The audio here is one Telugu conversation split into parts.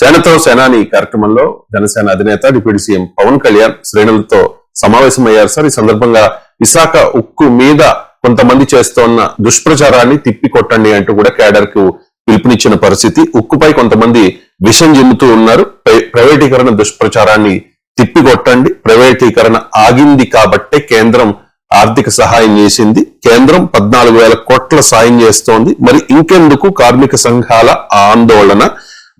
సేనతో సేనాని కార్యక్రమంలో జనసేన అధినేత డిప్యూటీ సీఎం పవన్ కళ్యాణ్ శ్రేణులతో సమావేశమయ్యారు. సార్ ఈ సందర్భంగా విశాఖ ఉక్కు మీద కొంతమంది చేస్తోన్న దుష్ప్రచారాన్ని తిప్పి కొట్టండి అంటూ కూడా కేడర్కు పిలుపునిచ్చిన పరిస్థితి. ఉక్కుపై కొంతమంది విషం జిమ్ముతూ ఉన్నారు. ప్రైవేటీకరణ దుష్ప్రచారాన్ని తిప్పికొట్టండి. ప్రైవేటీకరణ ఆగింది కాబట్టే కేంద్రం ఆర్థిక సహాయం చేసింది. కేంద్రం పద్నాలుగు వేల కోట్ల సాయం చేస్తోంది. మరి ఇంకెందుకు కార్మిక సంఘాల ఆందోళన?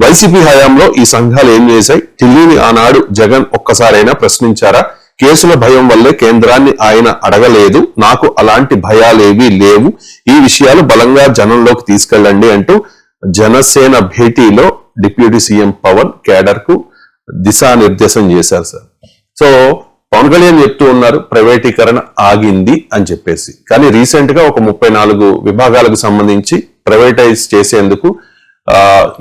వైసీపీ హయాంలో ఈ సంఘాలు ఏం చేశాయి? ఢిల్లీని ఆనాడు జగన్ ఒక్కసారైనా ప్రశ్నించారా? కేసుల భయం వల్లే కేంద్రాన్ని ఆయన అడగలేదు. నాకు అలాంటి భయాలేవీ లేవు. ఈ విషయాలు బలంగా జనంలోకి తీసుకెళ్ళండి అంటూ జనసేన భేటీలో డిప్యూటీ సీఎం పవన్ కేడర్కు దిశానిర్దేశం చేశారు సార్. సో పవన్ కళ్యాణ్ చెప్తూ ఉన్నారు ప్రైవేటీకరణ ఆగింది అని చెప్పేసి. కానీ రీసెంట్గా ఒక ముప్పై నాలుగు విభాగాలకు సంబంధించి ప్రైవేటైజ్ చేసేందుకు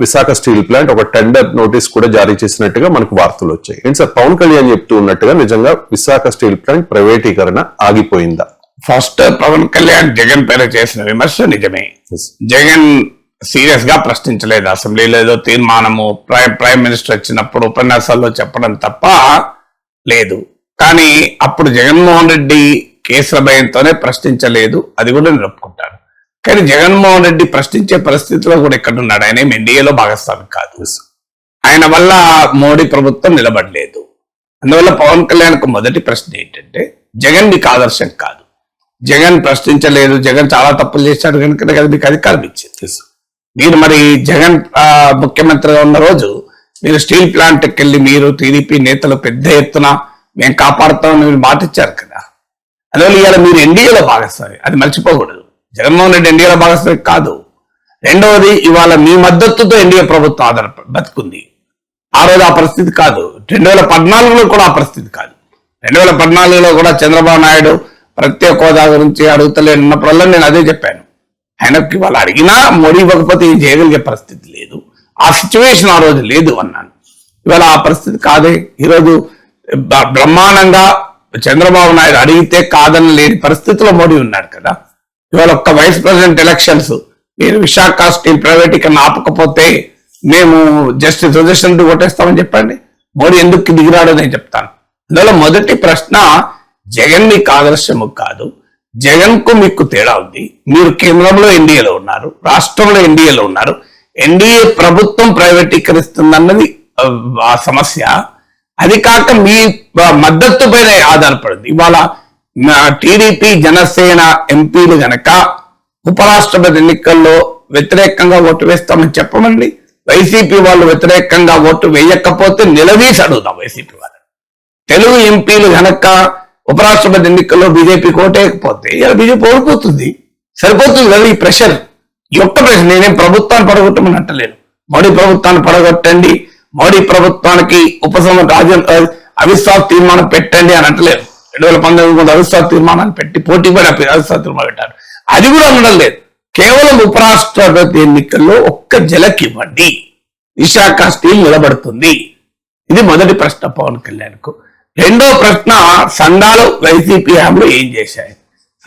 విశాఖ స్టీల్ ప్లాంట్ ఒక టెండర్ నోటీస్ కూడా జారీ చేసినట్టుగా మనకు వార్తలు వచ్చాయి. ఏంటి సార్? పవన్ కళ్యాణ్ చెప్తూ ఉన్నట్టుగా నిజంగా విశాఖ స్టీల్ ప్లాంట్ ప్రైవేటీకరణ ఆగిపోయిందా? ఫస్ట్ పవన్ కళ్యాణ్ జగన్ పైన చేసిన విమర్శ నిజమే. జగన్ సీరియస్గా ప్రశ్నించలేదు. అసెంబ్లీలో ఏదో తీర్మానము ప్రైమ్ ప్రైమ్ మినిస్టర్ వచ్చినప్పుడు ఉపన్యాసాల్లో చెప్పడం తప్ప లేదు. కానీ అప్పుడు జగన్మోహన్ రెడ్డి కేసుల భయంతోనే ప్రశ్నించలేదు. అది కూడా నేను ఒప్పుకుంటాను. కానీ జగన్మోహన్ రెడ్డి ప్రశ్నించే పరిస్థితిలో కూడా ఇక్కడ ఉన్నాడు ఆయన ఏం ఎన్డీఏలో భాగస్వామి కాదు. ఆయన వల్ల మోడీ ప్రభుత్వం నిలబడలేదు. అందువల్ల పవన్ కళ్యాణ్కు మొదటి ప్రశ్న ఏంటంటే జగన్ మీకు ఆదర్శం కాదు. జగన్ ప్రశ్నించలేదు. జగన్ చాలా తప్పులు చేశాడు కనుక కదా మీకు అధికారం ఇచ్చింది. మీరు మరి జగన్ ముఖ్యమంత్రిగా ఉన్న రోజు మీరు స్టీల్ ప్లాంట్కి వెళ్ళి మీరు టీడీపీ నేతలు పెద్ద ఎత్తున మేము కాపాడుతామని మీరు మాట ఇచ్చారు కదా. అందువల్ల ఇవాళ మీరు ఎన్డీఏలో భాగస్వామి. అది మర్చిపోకూడదు. జగన్మోహన్ రెడ్డి ఎన్డీఏలో భాగస్వామి కాదు. రెండవది ఇవాళ మీ మద్దతుతో ఎన్డీఏ ప్రభుత్వం ఆధార బతుకుంది. ఆ రోజు ఆ పరిస్థితి కాదు. రెండు వేల పద్నాలుగులో కూడా ఆ పరిస్థితి కాదు. రెండు వేల పద్నాలుగులో కూడా చంద్రబాబు నాయుడు ప్రత్యేక హోదా గురించి అడుగుతలేనప్పుడల్లా నేను అదే చెప్పాను. ఆయనకి వాళ్ళు అడిగినా మోడీ ఇవ్వకపోతే ఏం చేయగలిగే పరిస్థితి లేదు. ఆ సిచ్యువేషన్ ఆ రోజు లేదు అన్నాను. ఇవాళ ఆ పరిస్థితి కాదే. ఈరోజు బ్రహ్మాండంగా చంద్రబాబు నాయుడు అడిగితే కాదని లేని పరిస్థితిలో మోడీ ఉన్నాడు కదా. ఇవాళ ఒక్క వైస్ ప్రెసిడెంట్ ఎలక్షన్స్ మీరు విశాఖ స్టీల్ ప్రైవేటీకరణ ఆపకపోతే మేము జస్ట్ సజెషన్ కొట్టేస్తామని చెప్పండి. మోడీ ఎందుకు దిగిరాడో నేను చెప్తాను. అందువల్ల మొదటి ప్రశ్న జగన్ మీకు ఆదర్శము కాదు. జగన్కు మీకు తేడా ఉంది. మీరు కేంద్రంలో ఎన్డీఏలో ఉన్నారు. రాష్ట్రంలో ఎన్డీఏలో ఉన్నారు. ఎన్డీఏ ప్రభుత్వం ప్రైవేటీకరిస్తుందన్నది సమస్య. అది కాక మీ మద్దతు పైన ఆధారపడింది. ఇవాళ టీడీపీ జనసేన ఎంపీలు గనక ఉపరాష్ట్రపతి ఎన్నికల్లో వ్యతిరేకంగా ఓటు వేస్తామని చెప్పమండి. వైసీపీ వాళ్ళు వ్యతిరేకంగా ఓటు వేయకపోతే నిలదీసి అడుగుదాం వైసీపీ వాళ్ళు తెలుగు ఎంపీలు గనక ఉపరాష్ట్రపతి ఎన్నికల్లో బీజేపీ కోటేయకపోతే ఇలా బీజేపీ ఓడిపోతుంది. సరిపోతుంది కదా ఈ ప్రెషర్? ఈ ఒక్క ప్రెషర్ నేనేం ప్రభుత్వాన్ని పడగొట్టమని అంటలేను. మోడీ ప్రభుత్వాన్ని పడగొట్టండి. మోడీ ప్రభుత్వానికి ఉపశమ రాజ్య అవిశ్వాస తీర్మానం పెట్టండి అని అంటలేదు రెండు వేల పంతొమ్మిది కొంత అవిశ్వాస తీర్మానాన్ని పెట్టి పోటీ పడి అవిశ్వాస తీర్మానం పెట్టారు. అది కూడా ఉండడం లేదు. కేవలం ఉపరాష్ట్రపతి ఎన్నికల్లో ఒక్క జలకి ఇవ్వండి. విశాఖ స్టీల్ నిలబడుతుంది. ఇది మొదటి ప్రశ్న పవన్ కళ్యాణ్కు రెండో ప్రశ్న సంఘాలు వైసీపీ హామీలో ఏం చేశాయి?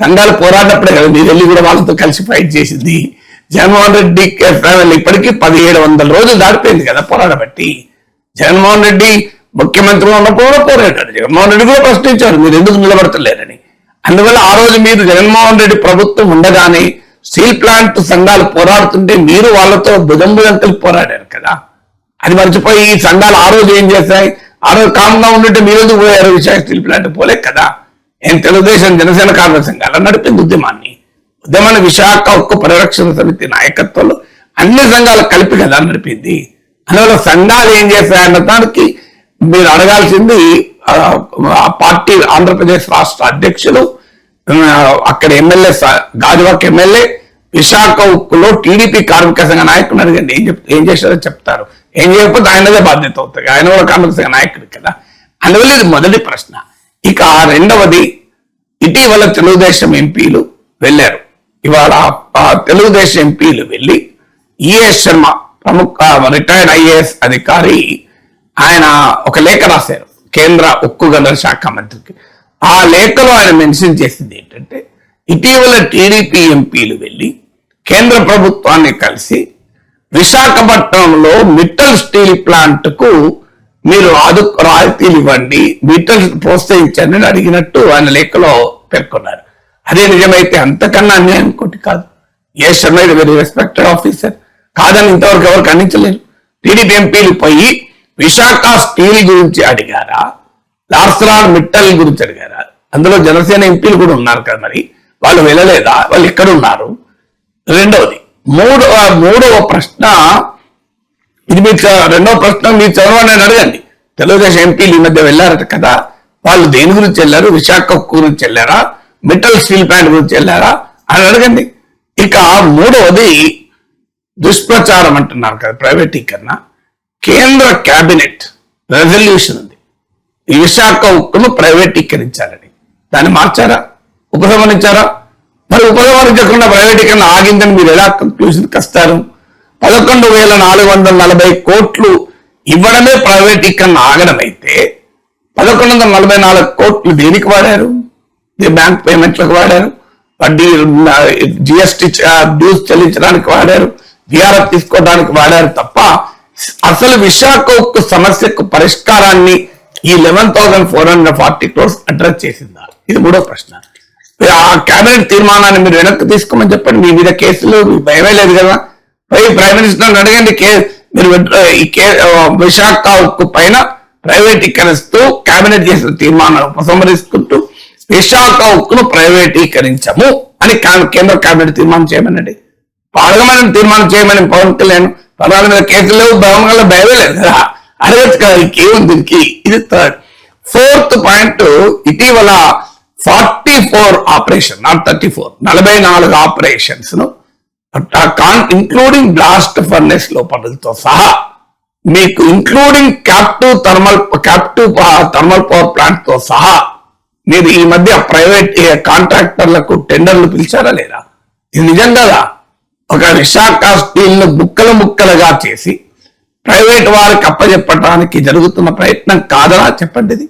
సంఘాలు పోరాడినప్పుడే కదా మీరు వెళ్ళి కూడా వాళ్ళతో కలిసి ఫైట్ చేసింది. జగన్మోహన్ రెడ్డి ఫ్యామిలీ ఇప్పటికీ పదిహేడు వందల రోజులు దాటిపోయింది కదా పోరాడబట్టి జగన్మోహన్ రెడ్డి ముఖ్యమంత్రిగా ఉన్నప్పుడు కూడా పోరాడాడు జగన్మోహన్ రెడ్డి కూడా ప్రశ్నించారు మీరు ఎందుకు నిలబడతలేరని. అందువల్ల ఆ రోజు మీరు జగన్మోహన్ రెడ్డి ప్రభుత్వం ఉండగానే స్టీల్ ప్లాంట్ సంఘాలు పోరాడుతుంటే మీరు వాళ్ళతో భుజం భుజం కలిపి పోరాడారు కదా. అది మర్చిపోయి ఈ సంఘాలు ఆ రోజు ఏం చేశాయి? ఆ రోజు కామ్గా ఉండింటే మీరు ఎందుకు పోయారు విశాఖ స్టీల్ ప్లాంట్ పోలే కదా. ఏం తెలుగుదేశం జనసేన కార్మిక సంఘాలు నడిపింది ఉద్యమాన్ని. ఉద్యమాన్ని విశాఖ ఉక్కు పరిరక్షణ సమితి నాయకత్వంలో అన్ని సంఘాలు కలిపి కదా నడిపింది. అందువల్ల సంఘాలు ఏం చేశాయన్న దానికి మీరు అడగాల్సింది ఆ, పార్టీ ఆంధ్రప్రదేశ్ రాష్ట్ర అధ్యక్షులు అక్కడ ఎమ్మెల్యే గాజువాక్ ఎమ్మెల్యే విశాఖ ఉక్కులో టీడీపీ కార్మిక సంఘ నాయకుడు అడిగండి ఏం చెప్ ఏం చేశారో చెప్తారు. ఏం చేయకపోతే ఆయనదే బాధ్యత అవుతుంది ఆయన కూడా కార్మిక సంఘ నాయకుడు కదా. అందువల్ల ఇది మొదటి ప్రశ్న. ఇక రెండవది ఇటీవల తెలుగుదేశం ఎంపీలు వెళ్ళారు. ఇవాళ తెలుగుదేశం ఎంపీలు వెళ్ళి ఈఎస్ శర్మ ప్రముఖ రిటైర్డ్ ఐఏఎస్ అధికారి ఆయన ఒక లేఖ రాశారు కేంద్ర ఉక్కు గనుల శాఖ మంత్రికి. ఆ లేఖలో ఆయన మెన్షన్ చేసింది ఏంటంటే ఇటీవల టీడీపీ ఎంపీలు వెళ్ళి కేంద్ర ప్రభుత్వాన్ని కలిసి విశాఖపట్నంలో మిట్టల్ స్టీల్ ప్లాంట్కు మీరు ఆదు రాయితీలు ఇవ్వండి మిట్టల్ ప్రోత్సహించండి అని అడిగినట్టు ఆయన లేఖలో పేర్కొన్నారు. అదే నిజమైతే అంతకన్నా అన్యాయం ఇంకోటి కాదు. ఏ శర్మ ఇది? వెరీ రెస్పెక్టెడ్ ఆఫీసర్ కాదని ఇంతవరకు ఎవరు ఖండించలేరు టీడీపీ ఎంపీలు పోయి విశాఖ స్టీల్ గురించి అడిగారా? లార్సలాన్ మిట్టల్ గురించి అడిగారా? అందులో జనసేన ఎంపీలు కూడా ఉన్నారు కదా మరి. వాళ్ళు వెళ్ళలేదా? వాళ్ళు ఎక్కడ ఉన్నారు? రెండవది మూడవ మూడవ ప్రశ్న ఇది మీ రెండవ ప్రశ్న మీరు చదవని అని అడగండి. తెలుగుదేశం ఎంపీలు ఈ మధ్య వెళ్ళారట కదా. వాళ్ళు దేని గురించి వెళ్ళారు? విశాఖ గురించి వెళ్ళారా? మెటల్ స్టీల్ ప్లాంట్ గురించి వెళ్ళారా? అని అడగండి. ఇక మూడవది దుష్ప్రచారం అంటున్నారు కదా ప్రైవేటీకరణ. కేంద్ర కేబినెట్ రెజల్యూషన్ ఉంది. ఈ విశాఖ ఉక్కును ప్రైవేటీకరించాలని. దాన్ని మార్చారా? ఉపసంహరించారా? మరి ఉపసంహరించకుండా ప్రైవేటీకరణ ఆగిందని మీరు ఎలా కంక్లూషన్కి వస్తారు? పదకొండు వేల నాలుగు వందల నలభై కోట్లు ఇవ్వడమే ప్రైవేటీకరణ ఆగడమైతే పదకొండు వందల నలభై నాలుగు కోట్లు దేనికి వాడారు? బ్యాంక్ పేమెంట్లకు వాడారు? వడ్డీ జిఎస్టి డ్యూస్ చెల్లించడానికి వాడారు? విఆర్ఎఫ్ తీసుకోవడానికి వాడారు తప్ప అసలు విశాఖ ఉక్కు సమస్యకు పరిష్కారాన్ని ఈ eleven thousand four hundred forty crores address చేసిందా? ఇది మూడో ప్రశ్న. ఆ కేబినెట్ తీర్మానాన్ని మీరు వెనక్కి తీసుకోమని చెప్పండి. మీ మీద కేసులు భయమే లేదు కదా. పై ప్రైమ్ మినిస్టర్ అడగండి. కే మీరు ఈ కే విశాఖ ఉక్కు పైన ప్రైవేటీకరిస్తూ కేబినెట్ చేసిన తీర్మానాన్ని ఉపసంహరిస్తుంటూ విశాఖ ఉక్కును ప్రైవేటీకరించము అని కేంద్ర కేబినెట్ తీర్మానం చేయమనండి. పాల్గొమని తీర్మానం చేయమని పవన్ కళ్యాణ్ పదహారు మీద కేసులు లేవు పవన్ భయమే లేదు. కదా అడగచ్చు కదా ఇంకేముంది దీనికి? ఇది థర్డ్ ఫోర్త్ పాయింట్ ఇటీవల forty four operation not thirty four నలభై నాలుగు ఆపరేషన్స్ను ఇంక్లూడింగ్ బ్లాస్ట్ ఫర్నెస్ లోపలతో సహా మీకు including captive thermal captive thermal power ప్లాంట్తో సహా మీరు ఈ మధ్య ప్రైవేట్ కాంట్రాక్టర్లకు టెండర్లు పిలిచారా లేదా ఇది నిజం కదా? ఒక విశాఖ స్టీల్ను ముక్కలు ముక్కలుగా చేసి ప్రైవేట్ వారికి అప్పచెప్పడానికి జరుగుతున్న ప్రయత్నం కాదనా చెప్పండి ఇది?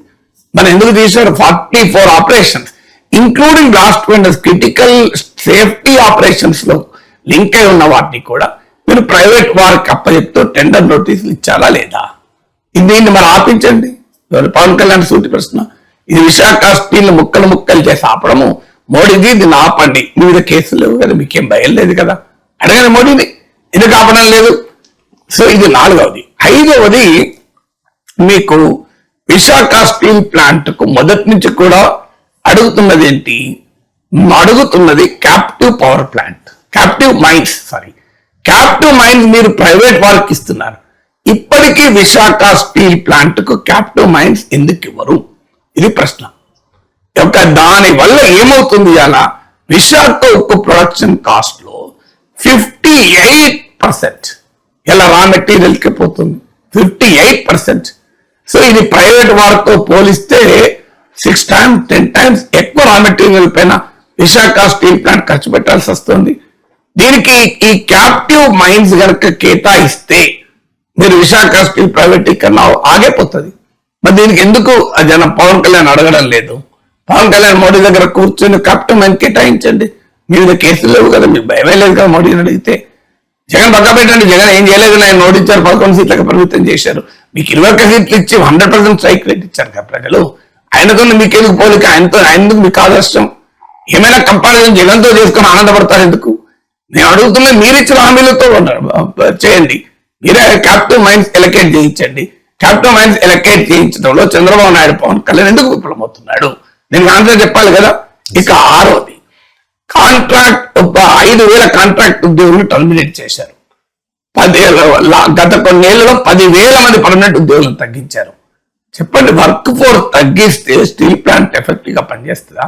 మనం ఎందుకు తీశారు forty four operations including last windows critical safety ఆపరేషన్స్లో link అయి ఉన్న వాటిని కూడా మీరు ప్రైవేట్ వారికి అప్పచెప్తూ టెండర్ నోటీసులు ఇచ్చారా లేదా? ఇది దీన్ని మరి ఆపించండి. పవన్ కళ్యాణ్ సూటి ప్రశ్న. ఇది విశాఖ స్టీల్ ముక్కలు ముక్కలు చేసి ఆపడము. మోడీది దీన్ని ఆపండి మీ మీద కేసులు లేవు కదా మీకేం భయం లేదు కదా? అడగని మోడీని. ఎందుకు ఆపడం లేదు. సో ఇది నాలుగవది. ఐదవది మీకు విశాఖ స్టీల్ ప్లాంట్కు మొదటి నుంచి కూడా అడుగుతున్నది ఏంటి? అడుగుతున్నది captive power plant captive mines sorry captive mines మీరు ప్రైవేట్ వారికి ఇస్తున్నారు. ఇప్పటికీ విశాఖ స్టీల్ ప్లాంట్కు క్యాప్టివ్ మైన్స్ ఎందుకు ఇవ్వరు? ఇది ప్రశ్న. యొక్క దాని వల్ల ఏమవుతుంది అలా? విశాఖ ఉక్కు ప్రొడక్షన్ కాస్ట్లో ఫిఫ్టీ ఎయిట్ పర్సెంట్. ఇలా రా మెటీరియల్కి పోతుంది? Fifty eight percent. సో ఇది ప్రైవేట్ వారితో పోలిస్తే సిక్స్ టైమ్స్ టెన్ టైమ్స్ ఎక్కువ రా మెటీరియల్ పైన విశాఖ స్టీల్ ప్లాంట్ ఖర్చు పెట్టాల్సి వస్తుంది. దీనికి ఈ క్యాప్టివ్ మైన్స్ గనక కేటాయిస్తే మీరు విశాఖ స్టీల్ ప్రైవేటీకరణ ఆగిపోతుంది. మరి దీనికి ఎందుకు జనం పవన్ కళ్యాణ్ అడగడం లేదు? పవన్ కళ్యాణ్ మోడీ దగ్గర కూర్చొని క్యాప్టెన్ మైన్ కేటాయించండి. మీ మీద కేసులు లేవు కదా మీకు భయమే లేదు కదా మోడీని అడిగితే. జగన్ పక్క పెట్టండి జగన్ ఏం చేయలేదు ఆయన ఓడించారు పదకొండు సీట్లకు పరిమితం చేశారు. మీకు ఇరవై ఒక్క సీట్లు ఇచ్చి హండ్రెడ్ పర్సెంట్ స్ట్రైక్ రేట్ ఇచ్చారు కదా ప్రజలు ఆయనతో మీకు ఎందుకు పోలిక ఆయనతో ఆయనకు మీకు ఆదర్శం ఏమైనా కంపారిజన్ జగన్తో చేసుకుని ఆనందపడతారు ఎందుకు? నేను అడుగుతున్నా మీరు ఇచ్చిన హామీలతో చేయండి. మీరే క్యాపిటల్ మైండ్స్ ఎలకేట్ చేయించండి. క్యాపిటల్ మైండ్స్ ఎలకేట్ చేయించడంలో చంద్రబాబు నాయుడు పవన్ కళ్యాణ్ ఎందుకు విఫలమవుతున్నాడు? నేను ఆన్సర్ చెప్పాలి కదా? ఇక ఆరోది కాంట్రాక్ట్ ఐదు వేల కాంట్రాక్ట్ ఉద్యోగులు టర్మినేట్ చేశారు. పదేళ్ళ వల్ల గత కొన్నేళ్ళలో పదివేల మంది పర్మనెంట్ ఉద్యోగులను తగ్గించారు. చెప్పండి వర్క్ ఫోర్స్ తగ్గిస్తే స్టీల్ ప్లాంట్ ఎఫెక్టివ్గా పనిచేస్తుందా?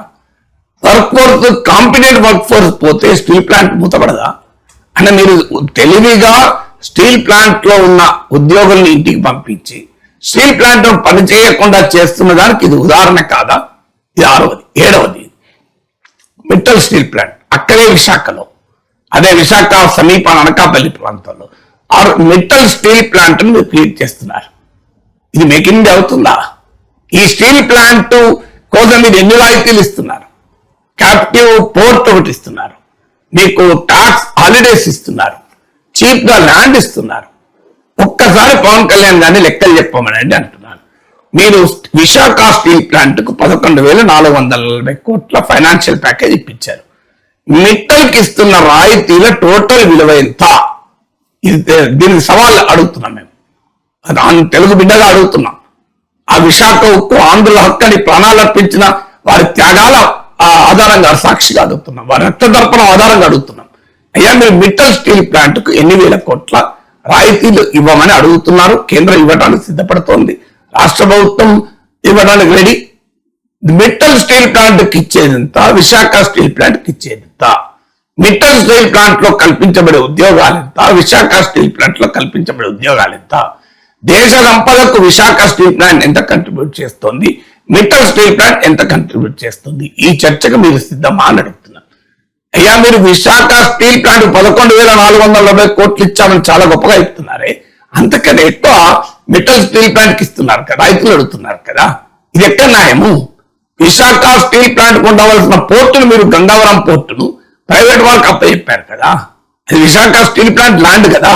Work force competent work force పోతే స్టీల్ ప్లాంట్ మూతపడదా? అంటే మీరు తెలివిగా స్టీల్ ప్లాంట్లో ఉన్న ఉద్యోగుల్ని ఇంటికి పంపించి స్టీల్ ప్లాంట్ పనిచేయకుండా పని చేయకుండా చేస్తున్న దానికి ఇది ఉదాహరణ కాదా? ఇది ఆరవది. ఏడవది. Mittal steel plant. అక్కడే విశాఖలో. అదే విశాఖ సమీప అనకాపల్లి ప్రాంతంలో. ఆరు మిట్టల్ స్టీల్ ప్లాంట్ను మీరు క్రియేట్ చేస్తున్నారు. ఇది మేక్ ఇన్ అవుతుందా? ఈ స్టీల్ ప్లాంట్ కోసం మీరు ఎన్ని రాయితీలు ఇస్తున్నారు? క్యాప్టివ్ పోర్ట్ ఒకటి ఇస్తున్నారు. మీకు టాక్స్ హాలిడేస్ ఇస్తున్నారు. చీప్గా ల్యాండ్ ఇస్తున్నారు. ఒక్కసారి పవన్ కళ్యాణ్ గారిని లెక్కలు చెప్పమనండి అంటున్నాను మీరు విశాఖ స్టీల్ ప్లాంట్కు పదకొండు వేల నాలుగు వందల నలభై కోట్ల ఫైనాన్షియల్ ప్యాకేజ్ ఇప్పించారు. మిట్టల్కి ఇస్తున్న రాయితీల టోటల్ విలువ ఎంత? దీనికి సవాల్ అడుగుతున్నాం మేము. దాని తెలుగు బిడ్డగా అడుగుతున్నాం. ఆ విశాఖ ఉక్కు ఆంధ్రుల హక్కని ప్రాణాలు అర్పించిన వారి త్యాగాల ఆధారంగా సాక్షిగా అడుగుతున్నాం. వారి రక్త దర్పణం ఆధారంగా అడుగుతున్నాం. అయ్యా మీరు మిట్టల్ స్టీల్ ప్లాంట్కు ఎన్ని వేల కోట్ల రాయితీలు ఇవ్వమని అడుగుతున్నారు. కేంద్రం ఇవ్వడానికి సిద్ధపడుతోంది. రాష్ట్ర ప్రభుత్వం ఇవ్వడానికి రెడీ మిట్టల్ స్టీల్ ప్లాంట్కి ఇచ్చేదంత విశాఖ స్టీల్ ప్లాంట్కి ఇచ్చేదంత మిట్టల్ స్టీల్ ప్లాంట్లో కల్పించబడే ఉద్యోగాలు ఎంత విశాఖ స్టీల్ ప్లాంట్లో కల్పించబడే ఉద్యోగాలు ఎంత? దేశ సంపదకు విశాఖ స్టీల్ ప్లాంట్ ఎంత కంట్రిబ్యూట్ చేస్తోంది? మిట్టల్ స్టీల్ ప్లాంట్ ఎంత కంట్రిబ్యూట్ చేస్తుంది? ఈ చర్చకు మీరు సిద్ధమా అని అయ్యా మీరు విశాఖ స్టీల్ ప్లాంట్ పదకొండు వేల నాలుగు వందల నలభై కోట్లు ఇచ్చామని చాలా గొప్పగా చెప్తున్నారే. అంతకన్నా ఎక్కువ మెటల్ స్టీల్ ప్లాంట్కి ఇస్తున్నారు కదా రైతులు అడుగుతున్నారు కదా. ఇది ఎక్కడ న్యాయము? విశాఖ స్టీల్ ప్లాంట్ ఉండవలసిన పోర్టును మీరు గంగావరం పోర్టును ప్రైవేట్ వాళ్ళకి అప్పచెప్పారు కదా. అది విశాఖ స్టీల్ ప్లాంట్ ల్యాండ్ కదా.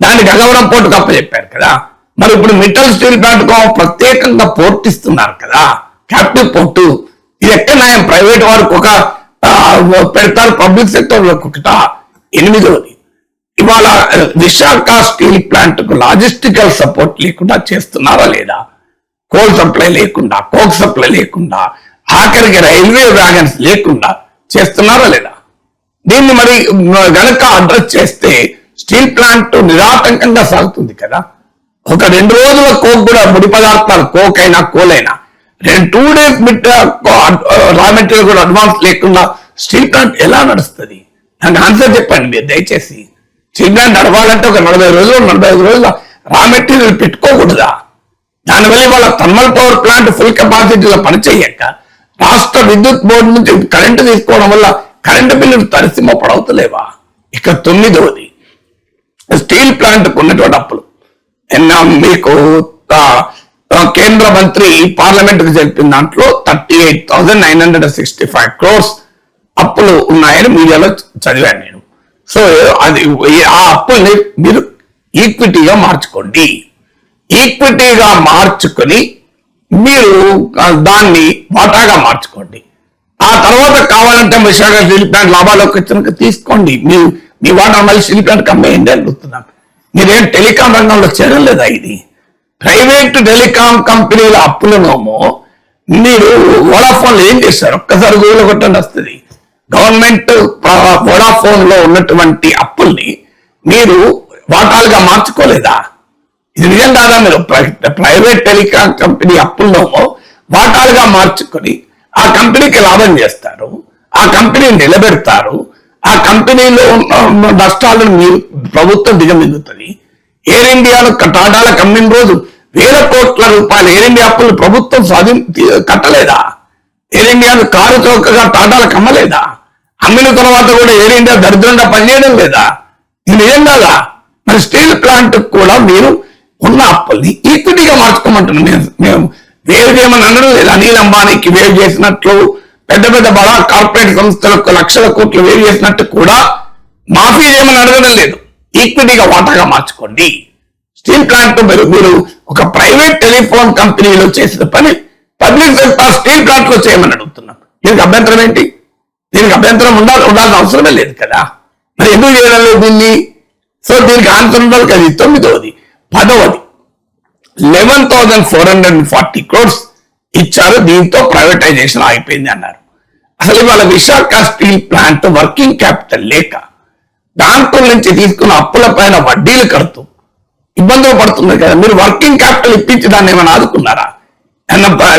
దాన్ని గంగవరం పోర్టుకు అప్పచెప్పారు కదా. మరి ఇప్పుడు మిట్టల్ స్టీల్ ప్లాంట్కు ప్రత్యేకంగా పోర్ట్ ఇస్తున్నారు కదా. Capital port. ఇది ఎక్కడ న్యాయం? ప్రైవేట్ వారికి ఒక పెడతారు పబ్లిక్ సెక్టర్లో ఒకట. ఎనిమిదవది ఇవాళ విశాఖ స్టీల్ ప్లాంట్కు లాజిస్టికల్ సపోర్ట్ లేకుండా చేస్తున్నారా లేదా? కోల్ సప్లై లేకుండా కోక్ సప్లై లేకుండా ఆఖరికి రైల్వే వ్యాగన్స్ లేకుండా చేస్తున్నారా లేదా? దీన్ని మరి గనక అడ్రస్ చేస్తే స్టీల్ ప్లాంట్ నిరాటంకంగా సాగుతుంది కదా. ఒక రెండు రోజుల కోక్ కూడా ముడి పదార్థాలు కోక్ అయినా కోల్ అయినా రెండు టూ డేస్ మిట్ రా మెటీరియల్ కూడా అడ్వాన్స్ లేకుండా స్టీల్ ప్లాంట్ ఎలా నడుస్తుంది? నాకు ఆన్సర్ చెప్పండి మీరు దయచేసి. స్టీల్ నడవాలంటే ఒక నలభై రోజులు నలభై ఐదు రోజులు రా మెటీరియల్ పెట్టుకోకూడదా? దానివల్ల వాళ్ళ థర్మల్ పవర్ ప్లాంట్ ఫుల్ కెపాసిటీలో పనిచేయక రాష్ట్ర విద్యుత్ బోర్డు నుంచి కరెంటు తీసుకోవడం వల్ల కరెంటు బిల్లులు తరిసిమ పడవుతలేవా? ఇక తొమ్మిదవది స్టీల్ ప్లాంట్ ఉన్నటువంటి అప్పులు. ఎన్న మీకు కేంద్ర మంత్రి పార్లమెంట్ జరిపిన దాంట్లో thirty eight thousand nine hundred sixty five crores అప్పులు ఉన్నాయని మీడియాలో చదివాను నేను. సో అది ఆ అప్పుల్ని మీరు ఈక్విటీగా మార్చుకోండి. ఈక్విటీగా మార్చుకొని మీరు దాన్ని వాటాగా మార్చుకోండి. ఆ తర్వాత కావాలంటే విశాఖ స్టీల్ ప్లాంట్ లాభాలకు వచ్చినాక తీసుకోండి. మీ మీ వాటా మళ్ళీ స్టీల్ ప్లాంట్ అమ్మేయండి అని మీరేం టెలికాం రంగంలో చేరలేదా ఇది? ప్రైవేట్ టెలికాం కంపెనీల అప్పులనేమో మీరు వడాఫోన్లు ఏం చేస్తారు? ఒక్కసారి గూగుల్ కొట్టండి వస్తుంది. గవర్నమెంట్ వోడాఫోన్లో ఉన్నటువంటి అప్పుల్ని మీరు వాటాలుగా మార్చుకోలేదా? ఇది నిజం కాదా మీరు? ప్ర- ప్రైవేట్ టెలికాం కంపెనీ అప్పుల్లోమో వాటాలుగా మార్చుకొని ఆ కంపెనీకి లాభం చేస్తారు ఆ కంపెనీని నిలబెడతారు ఆ కంపెనీలో ఉన్న నష్టాలను మీరు ప్రభుత్వం దిగమింగుతుంది. ఎయిర్ ఇండియాలో టాటాలకు కమ్మిన రోజు వేల కోట్ల రూపాయలు ఎయిర్ ఇండియా అప్పులు ప్రభుత్వం స్వాధీన కట్టలేదా? ఎయిర్ ఇండియాను కారు చౌకగా టాటాలకు అమ్మలేదా అమ్మిన తర్వాత కూడా ఎయిర్ ఇండియా దరిద్రంగా పనిచేయడం లేదా? ఇది ఏం కాదా? మరి స్టీల్ ప్లాంట్ కూడా మీరు ఉన్న అప్పుల్ని ఈక్విటీగా మార్చుకోమంటున్నాం మేము మేము వేరు చేయమని అనడం లేదు. అనిల్ అంబానీకి వేరు చేసినట్లు పెద్ద పెద్ద బడా కార్పొరేట్ సంస్థలకు లక్షల కోట్లు వేరు చేసినట్టు కూడా మాఫీ చేయమని అడగడం లేదు. ఈక్విటీగా వాటాగా మార్చుకోండి. స్టీల్ ప్లాంట్ మీరు మీరు ఒక ప్రైవేట్ టెలిఫోన్ కంపెనీలో చేసిన పని పబ్లిక్ సెక్టర్ స్టీల్ ప్లాంట్లో చేయమని అడుగుతున్నాం దీనికి అభ్యంతరం ఏంటి? దీనికి అభ్యంతరం ఉండాలి ఉండాల్సిన అవసరమే లేదు కదా. మరి ఎందుకు చేయడం దీన్ని? సో దీనికి ఆన్సర్ ఉండాలి కదా ఇది తొమ్మిదవది పదవది eleven thousand four hundred forty crores ఇచ్చారు దీంతో ప్రైవేటైజేషన్ అయిపోయింది అన్నారు. అసలు ఇవాళ Visakha steel plant working capital లేక బ్యాంకుల నుంచి తీసుకున్న అప్పుల పైన వడ్డీలు కడుతూ ఇబ్బందులు పడుతుంది కదా. మీరు వర్కింగ్ క్యాపిటల్ ఇప్పించి దాన్ని ఏమైనా ఆదుకున్నారా?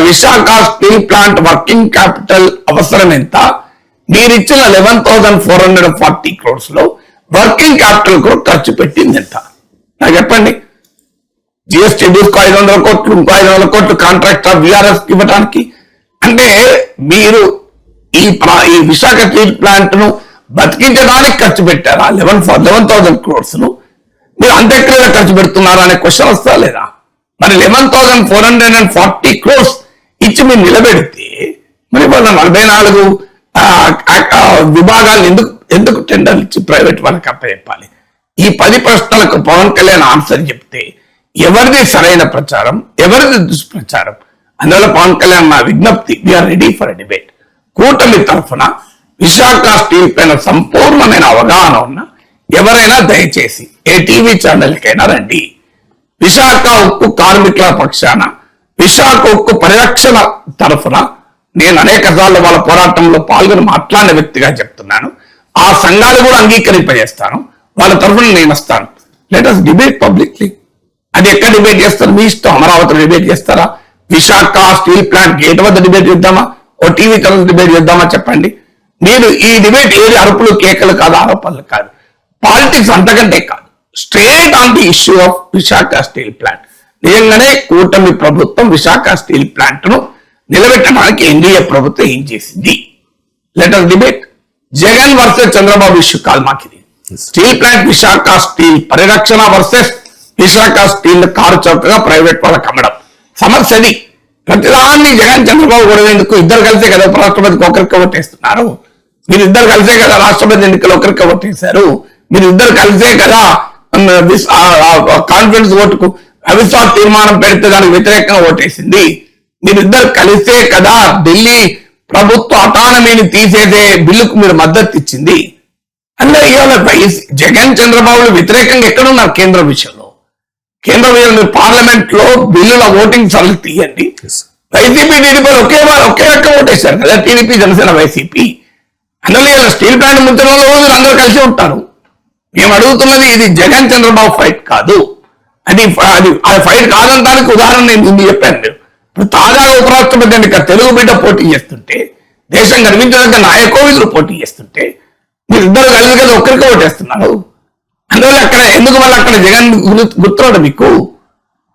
Visakha steel plant working capital అవసరం ఎంత? మీరు ఇచ్చిన eleven thousand four hundred forty క్రోర్స్లో working capital కూడా ఖర్చు పెట్టింది ఎంత నాకు చెప్పండి. జిఎస్టీ డ్యూస్కు ఐదు వందల కోట్లు ఇంకో ఐదు వందల కోట్లు కాంట్రాక్ట్ విఆర్ఎస్ ఇవ్వడానికి అంటే మీరు ఈ ఈ విశాఖ స్టీల్ ప్లాంట్ను బతికించడానికి ఖర్చు పెట్టారా? లెవెన్ లెవెన్ థౌసండ్ క్రోర్స్ను మీరు అంత ఖర్చు పెడుతున్నారా అనే క్వశ్చన్ వస్తా లేదా? మరి eleven thousand four hundred and forty crores ఇచ్చి మీరు నిలబెడితే మరి వాళ్ళ నలభై నాలుగు విభాగాలను ఎందుకు ఎందుకు టెండర్లు ఇచ్చి ప్రైవేట్ వాళ్ళకి అప్పచెప్పాలి ఈ పది ప్రశ్నలకు పవన్ కళ్యాణ్ ఆన్సర్ చెప్తే ఎవరిది సరైన ప్రచారం ఎవరిది దుష్ప్రచారం? అందువల్ల పవన్ కళ్యాణ్ నా విజ్ఞప్తి వీఆర్ రెడీ ఫర్ డిబేట్ కూటమి తరఫున విశాఖ స్టీల్ పైన సంపూర్ణమైన అవగాహన ఉన్న ఎవరైనా దయచేసి ఏ టీవీ ఛానల్కైనా రండి. విశాఖ ఉక్కు కార్మికుల పక్షాన విశాఖ ఉక్కు పరిరక్షణ తరఫున నేను అనేక సార్లు వాళ్ళ పోరాటంలో పాల్గొని మాట్లాడిన వ్యక్తిగా చెప్తున్నాను. ఆ సంఘాలు కూడా అంగీకరింపజేస్తాను. వాళ్ళ తరఫున నేను వస్తాను. లెట్ అస్ డిబేట్ పబ్లిక్లీ అది ఎక్కడ డిబేట్ చేస్తారు? మీ ఇష్టం. అమరావతిలో డిబేట్ చేస్తారా? విశాఖ స్టీల్ ప్లాంట్ గేట్ వద్ద డిబేట్ చేద్దామా? ఓ టీవీ ఛానల్ డిబేట్ చేద్దామా? చెప్పండి. నేను ఈ డిబేట్ ఏది అరుపులు కేకలు కాదు ఆరోపణలు కాదు. పాలిటిక్స్ అంతకంటే కాదు. Straight on the issue of Visakha steel plant నిజంగానే కూటమి ప్రభుత్వం విశాఖ స్టీల్ ప్లాంట్ను నిలబెట్టడానికి ఎన్డీఏ ప్రభుత్వం ఏం చేసింది? Let us debate Jagan versus Chandrababu issue కాదు మాకు ఇది స్టీల్ ప్లాంట్ విశాఖ స్టీల్ పరిరక్షణ వర్సెస్ విశాఖ స్టీల్ కారు చౌకగా ప్రైవేట్ వాళ్ళకి అమ్మడం సమస్య అది ప్రతిదాన్ని జగన్ చంద్రబాబు కూడా ఎందుకు ఇద్దరు కలిసే కదా ఉపరాష్ట్రపతికి ఒకరికి ఓటేస్తున్నారు. మీరు ఇద్దరు కలిసే కదా రాష్ట్రపతి ఎన్నికలు ఒకరికి ఓటేశారు. మీరు ఇద్దరు కలిసే కదా కాన్ఫిడెన్స్ ఓటుకు అవిశ్వాస తీర్మానం పెడితే దానికి వ్యతిరేకంగా ఓటేసింది. మీరిద్దరు కలిసే కదా ఢిల్లీ ప్రభుత్వ అటానమీని తీసేసే బిల్లుకు మీరు మద్దతు ఇచ్చింది. అంటే ఇవాళ జగన్ చంద్రబాబు వ్యతిరేకంగా ఎక్కడున్నారు కేంద్ర విషయంలో? కేంద్ర విషయంలో పార్లమెంట్లో బిల్లుల ఓటింగ్ సభలు తీయండి. వైసీపీ టీడీపీ ఒకే వా- ఒకే రకం ఓటేశారు కదా టీడీపీ జనసేన వైసీపీ. అందులో స్టీల్ ప్లాంట్ ముద్రలో మీరు అందరూ కలిసి ఉంటారు. మేము అడుగుతున్నది ఇది జగన్ చంద్రబాబు ఫైట్ కాదు. అది అది ఆ ఫైట్ కాదనడానికి ఉదాహరణ నేను ముందు చెప్పాను. ఇప్పుడు తాజాగా ఉపరాష్ట్రపతి ఎన్నిక తెలుగు బిడ్డ పోటీ చేస్తుంటే దేశం గర్వించదగ్గ నాయకోవిధులు పోటీ చేస్తుంటే మీరు ఇద్దరు కలిసి కదా ఒక్కరికి ఓటేస్తున్నారు. అందువల్ల అక్కడ ఎందుకు మళ్ళీ అక్కడ జగన్ గుర్తురాడు మీకు?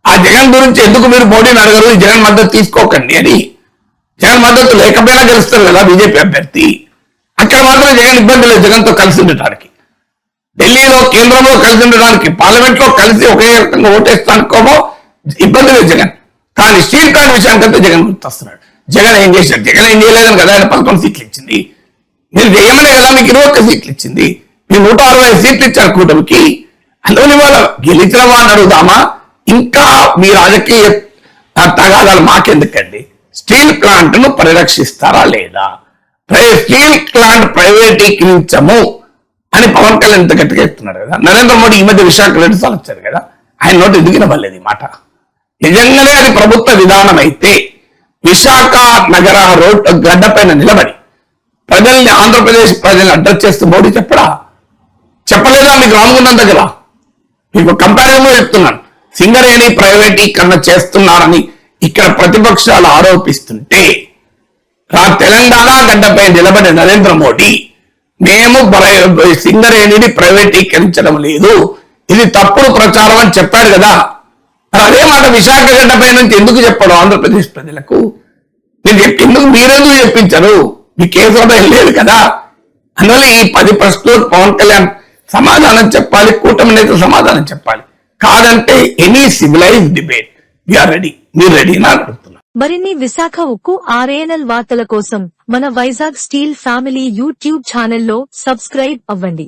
ఆ జగన్ గురించి ఎందుకు మీరు మోడీని అడగరు? జగన్ మద్దతు తీసుకోకండి అని. జగన్ మద్దతు లేకపోయినా గెలుస్తారు కదా బీజేపీ అభ్యర్థి. అక్కడ మాత్రం జగన్ ఇబ్బంది లేదు జగన్తో కలిసి ఉండటానికి. ఢిల్లీలో కేంద్రంలో కలిసి ఉండడానికి పార్లమెంట్లో కలిసి ఒకే రకంగా ఓటేస్తానుకోమో ఇబ్బంది లేదు జగన్. కానీ స్టీల్ ప్లాంట్ విషయానికంతా జగన్ గుర్తొస్తున్నాడు జగన్ ఏం చేశాడు? జగన్ ఏం చేయలేదని కదా ఆయన పదకొండు సీట్లు ఇచ్చింది మీరు చేయమనే కదా మీకు ఇరవై ఒక్క సీట్లు ఇచ్చింది మీరు నూట అరవై సీట్లు ఇచ్చారు కూటమికి. అందువల్ల ఇవాళ గెలిచిన అని అడుగుదామా? ఇంకా మీ రాజకీయ తగాదాలు మాకెందుకండి? స్టీల్ ప్లాంట్ను పరిరక్షిస్తారా లేదా? స్టీల్ ప్లాంట్ ప్రైవేటీకరించము అని పవన్ కళ్యాణ్ ఇంత గట్టిగా చెప్తున్నాడు కదా. నరేంద్ర మోడీ ఈ మధ్య విశాఖ రెండు సార్లు వచ్చారు కదా. ఆయన నోటి ఎందుకు వినబడలేదు ఈ మాట. నిజంగానే అది ప్రభుత్వ విధానం అయితే విశాఖ నగర రోడ్ గడ్డపైన నిలబడి ప్రజల్ని ఆంధ్రప్రదేశ్ ప్రజల్ని అడ్రస్ చేస్తూ మోడీ చెప్పడా? చెప్పలేదా మీకు రామగుండం దగ్గర? మీకు కంపారిజన్లో చెప్తున్నాను. సింగరేణి ప్రైవేటీకరణ చేస్తున్నారని ఇక్కడ ప్రతిపక్షాలు ఆరోపిస్తుంటే రా తెలంగాణ గడ్డపై నిలబడిన నరేంద్ర మోడీ మేము సింగరేణిని ప్రైవేటీకరించడం లేదు. ఇది తప్పుడు ప్రచారం అని చెప్పాడు కదా. అదే మాట విశాఖ గడ్డపై నుంచి ఎందుకు చెప్పడం ఆంధ్రప్రదేశ్ ప్రజలకు? మీరు ఎందుకు మీరెందుకు చెప్పించరు? మీ కేసు కూడా లేదు కదా? అందువల్ల ఈ పది ప్రశ్నలు పవన్ కళ్యాణ్ సమాధానం చెప్పాలి కూటమి నేతలు సమాధానం చెప్పాలి. కాదంటే any civilise debate are ready మీరు రెడీ అని అడుగుతున్నా. మరిన్ని విశాఖ ఉక్కు ఆర్ఏఎన్ఎల్ వార్తల కోసం మన వైజాగ్ స్టీల్ ఫ్యామిలీ యూట్యూబ్ ఛానల్లో సబ్స్క్రైబ్ అవ్వండి.